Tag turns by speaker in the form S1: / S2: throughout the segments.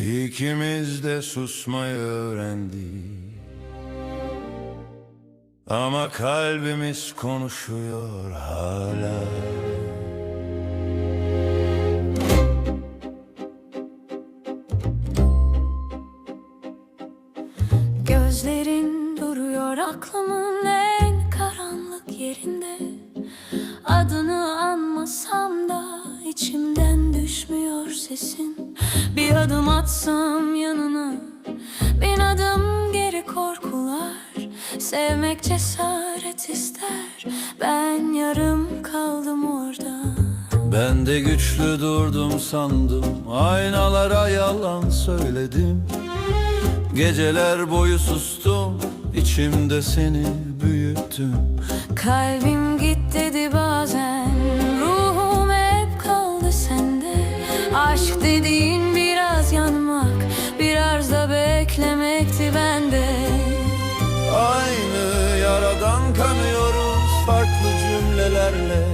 S1: İkimiz de susmayı öğrendik. Ama kalbimiz konuşuyor hala.
S2: Gözlerin duruyor aklımın en karanlık yerinde. Adını anmasam da içimden düşmüyor sesin Bir adım atsam yanına. Bin adım geri korkular Sevmek cesaret ister. Ben yarım kaldım orada.
S1: Ben de güçlü durdum sandım Aynalara yalan söyledim. Geceler boyu sustum içimde seni büyüttüm.
S2: Kalbim git dedi bazen beklemekti bende.
S1: Aynı yaradan kanıyoruz farklı cümlelerle.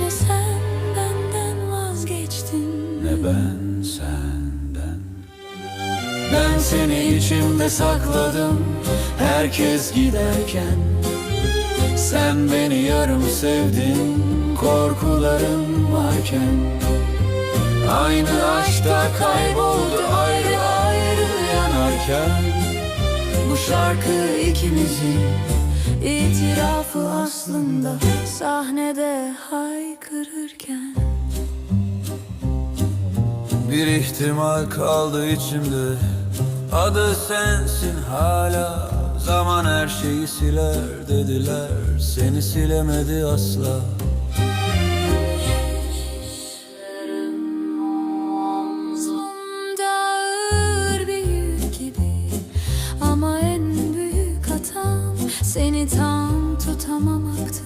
S2: Ne sen benden vazgeçtin.
S1: Ne ben senden. Ben seni içimde sakladım Herkes giderken. Sen beni yarım sevdin Korkularım varken. Aynı aşkta kayboldu ayrı yanarken Bu şarkı ikimizin
S2: İtirafı aslında. Sahnede haykırırken
S1: Bir ihtimal kaldı içimde. Adı sensin hala Zaman her şeyi siler dediler. Seni silemedi asla
S2: Seni tam tutamamaktı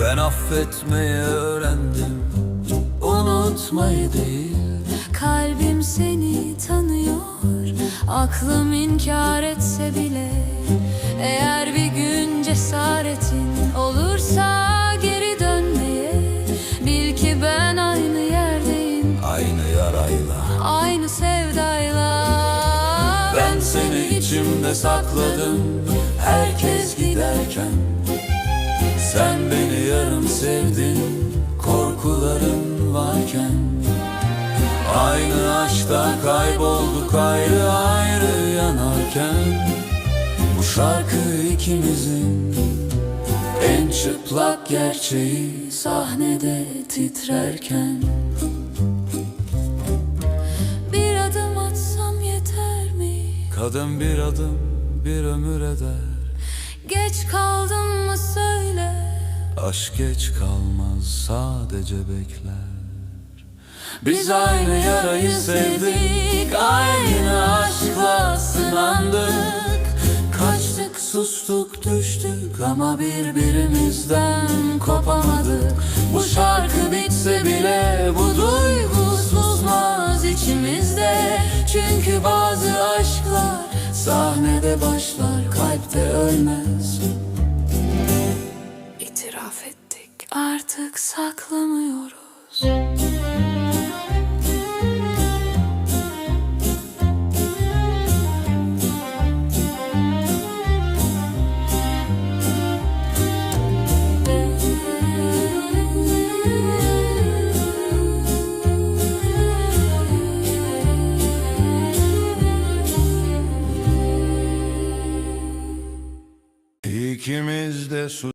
S1: Ben affetmeyi öğrendim Unutmayı değil.
S2: Kalbim seni tanıyor Aklım inkar etse bile. Eğer bir gün cesaretin olursa geri dönmeye Bil ki ben aynı yerdeyim.
S1: Aynı yarayla.
S2: Aynı sevdayla.
S1: Ben seni içimde sakladım yarım sevdin Korkuların varken. Aynı aşkta kaybolduk ayrı ayrı yanarken. Bu şarkı ikimizin En çıplak gerçeği sahnede titrerken.
S2: Bir adım atsam yeter mi?
S1: Kadın bir adım bir ömür eder Aşk geç kalmaz sadece bekler. Biz aynı yarayı sevdik Aynı aşkla sınandık. Kaçtık sustuk düştük Ama birbirimizden kopamadık. Bu şarkı bitse bile Bu duygu susmaz içimizde. Çünkü bazı aşklar Sahnede başlar kalpte ölmez
S2: artık saklamıyoruz.
S1: İkimiz de su